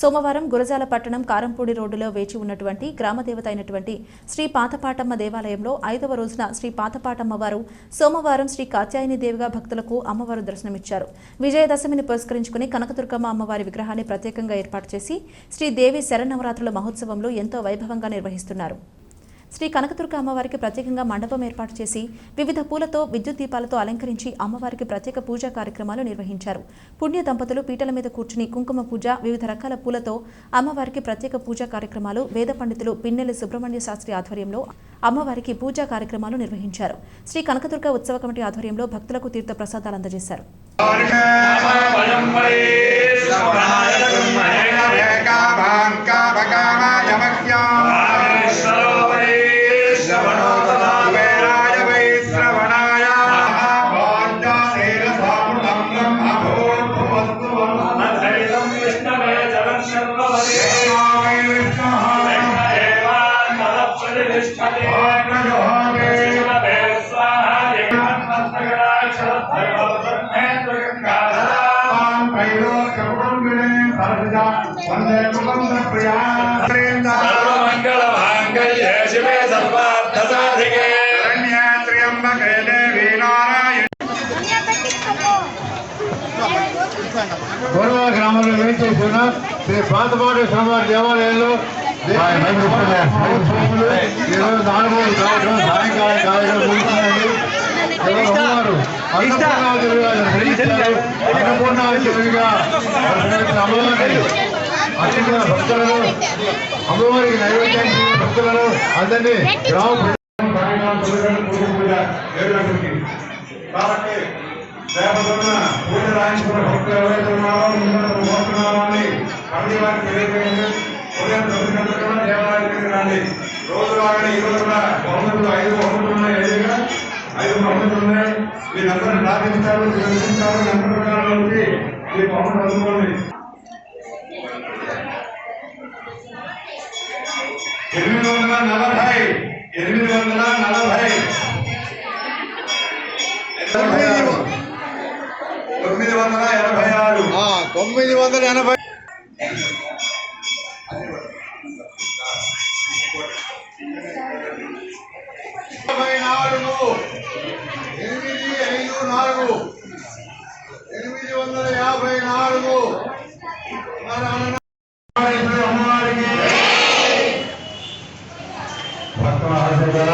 సోమవారం గురజాల పట్టణం కారంపూడి రోడ్డులో వేచి ఉన్నటువంటి గ్రామదేవత అయినటువంటి శ్రీ పాతపాటమ్మ దేవాలయంలో ఐదవ రోజున శ్రీ పాతపాటమ్మ వారు సోమవారం శ్రీ కాత్యాయని దేవిగా భక్తులకు అమ్మవారు దర్శనమిచ్చారు. విజయదశమిని పురస్కరించుకుని కనకదుర్గమ్మ అమ్మవారి విగ్రహాన్ని ప్రత్యేకంగా ఏర్పాటు చేసి శ్రీదేవి శరన్నవరాత్రుల మహోత్సవంలో ఎంతో వైభవంగా నిర్వహిస్తున్నారు. శ్రీ కనకదుర్గ అమ్మవారికి ప్రత్యేకంగా మండపం ఏర్పాటు చేసి వివిధ పూలతో విద్యుత్ దీపాలతో అలంకరించి అమ్మవారికి ప్రత్యేక పూజా కార్యక్రమాలు నిర్వహించారు. పుణ్య దంపతులు పీటల మీద కూర్చుని కుంకుమ పూజ వివిధ రకాల పూలతో అమ్మవారికి ప్రత్యేక పూజా కార్యక్రమాలు వేద పండితులు పిన్నెల్లి సుబ్రహ్మణ్య శాస్త్రి ఆధ్వర్యంలో అమ్మవారికి పూజా కార్యక్రమాలు నిర్వహించారు. శ్రీ కనకదుర్గ ఉత్సవ కమిటీ ఆధ్వర్యంలో భక్తులకు తీర్థ ప్రసాదాలు అందజేశారు ప్రియా మంగళమాంగళ్యే శివే సర్వార్థ సాధికే త్ర్యంబకే దేవి నారాయణ గొడవ గ్రామంలో వేయించేసిన శ్రీ పాతపాటి స్వామివారి దేవాలయంలో ఈరోజు నాలుగు సాయంకాలం అన్నపూర్ణాదేవిగా ధరించారు అన్నపూర్ణాదేవిగా అమ్మవారిని అర్చించిన భక్తులను అమ్మవారికి నైవేద్యం భక్తులను అందరినీ గ్రామ పూజ కాబట్టి రేపటిన పూజ రాయించుకున్న భక్తులు ఎవరైతే ఉన్నారో ముందు మోస్తున్నారో అని అన్ని వారికి తెలియజేయండి. ఉదయం తొమ్మిది గంటలకు కూడా దేవాలయానికి రండి. రోజు రాగానే ఈ రోజు కూడా బహుమతులు ఐదు బహుమతులు ఉన్నాయి. ఐదు బహుమతులు ఉన్నాయి. ఎనిమిది వందల నలభై ఎనిమిది వందల నలభై. తొమ్మిది వందల ఎనభై ఆరు. తొమ్మిది వందల ఎనభై. నాలుగు ఎనిమిది ఐదు నాలుగు ఎనిమిది వందల యాభై నాలుగు అమ్మవారికి భక్తుల ఆశీర్వాద